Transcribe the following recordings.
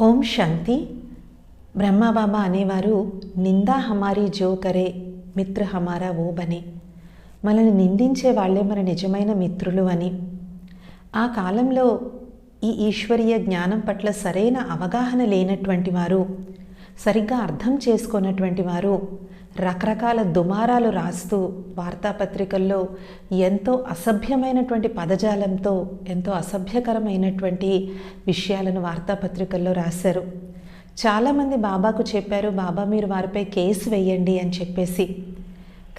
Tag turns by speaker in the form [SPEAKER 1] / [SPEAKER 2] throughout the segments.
[SPEAKER 1] ఓం శాంతి. బ్రహ్మబాబా అనేవారు నిందా హమారీ జో కరే మిత్ర హమారా ఓ బనే. మనల్ని నిందించే వాళ్ళే మన నిజమైన మిత్రులు అని. ఆ కాలంలో ఈ ఈశ్వరీయ జ్ఞానం పట్ల సరైన అవగాహన లేనటువంటి వారు సరిగ్గా అర్థం చేసుకున్నటువంటి వారు రకరకాల దుమారాలు రాస్తూ వార్తాపత్రికల్లో ఎంతో అసభ్యమైనటువంటి పదజాలంతో ఎంతో అసభ్యకరమైనటువంటి విషయాలను వార్తాపత్రికల్లో రాశారు. చాలామంది బాబాకు చెప్పారు బాబా మీరు వారిపై కేసు వేయండి అని చెప్పేసి.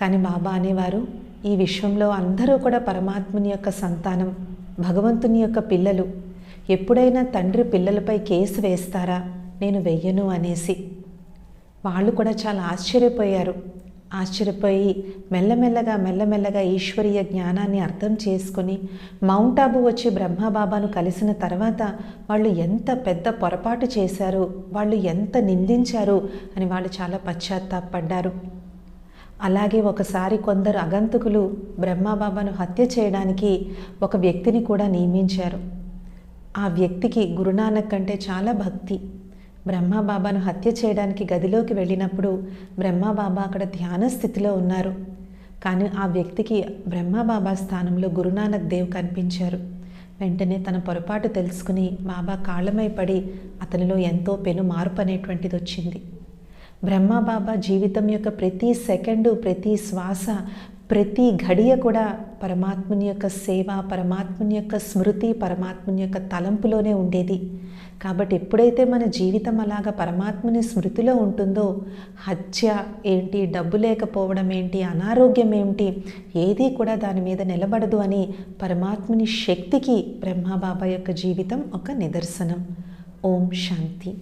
[SPEAKER 1] కానీ బాబా అనేవారు ఈ విశ్వంలో అందరూ కూడా పరమాత్ముని యొక్క సంతానం భగవంతుని యొక్క పిల్లలు. ఎప్పుడైనా తండ్రి పిల్లలపై కేసు వేస్తారా? నేను వెయ్యను అనేసి. వాళ్ళు కూడా చాలా ఆశ్చర్యపోయారు. ఆశ్చర్యపోయి మెల్లమెల్లగా మెల్లమెల్లగా ఈశ్వరీయ జ్ఞానాన్ని అర్థం చేసుకుని మౌంట్ ఆబు వచ్చి బ్రహ్మబాబాను కలిసిన తర్వాత వాళ్ళు ఎంత పెద్ద పొరపాటు చేశారు వాళ్ళు ఎంత నిందించారు అని వాళ్ళు చాలా పశ్చాత్తాపడ్డారు. అలాగే ఒకసారి కొందరు అగంతుకులు బ్రహ్మబాబాను హత్య చేయడానికి ఒక వ్యక్తిని కూడా నియమించారు. ఆ వ్యక్తికి గురునానక్ అంటే చాలా భక్తి. బ్రహ్మబాబాను హత్య చేయడానికి గదిలోకి వెళ్ళినప్పుడు బ్రహ్మబాబా అక్కడ ధ్యాన స్థితిలో ఉన్నారు. కానీ ఆ వ్యక్తికి బ్రహ్మబాబా స్థానంలో గురునానక్ దేవ్ కనిపించారు. వెంటనే తన పొరపాటు తెలుసుకుని బాబా కాళ్ళమై పడి అతనిలో ఎంతో పెను మార్పు అనేటువంటిది వచ్చింది. బ్రహ్మబాబా జీవితం యొక్క ప్రతి సెకండు ప్రతి శ్వాస ప్రతి ఘడియ కూడా పరమాత్ముని యొక్క సేవ పరమాత్ముని యొక్క స్మృతి పరమాత్ముని యొక్క తలంపులోనే ఉండేది. కాబట్టి ఎప్పుడైతే మన జీవితం అలాగా పరమాత్ముని స్మృతిలో ఉంటుందో హత్య ఏంటి డబ్బు లేకపోవడం ఏంటి అనారోగ్యం ఏంటి ఏది కూడా దాని మీద నిలబడదు అని పరమాత్ముని శక్తికి బ్రహ్మబాబా యొక్క జీవితం ఒక నిదర్శనం. ఓం శాంతి.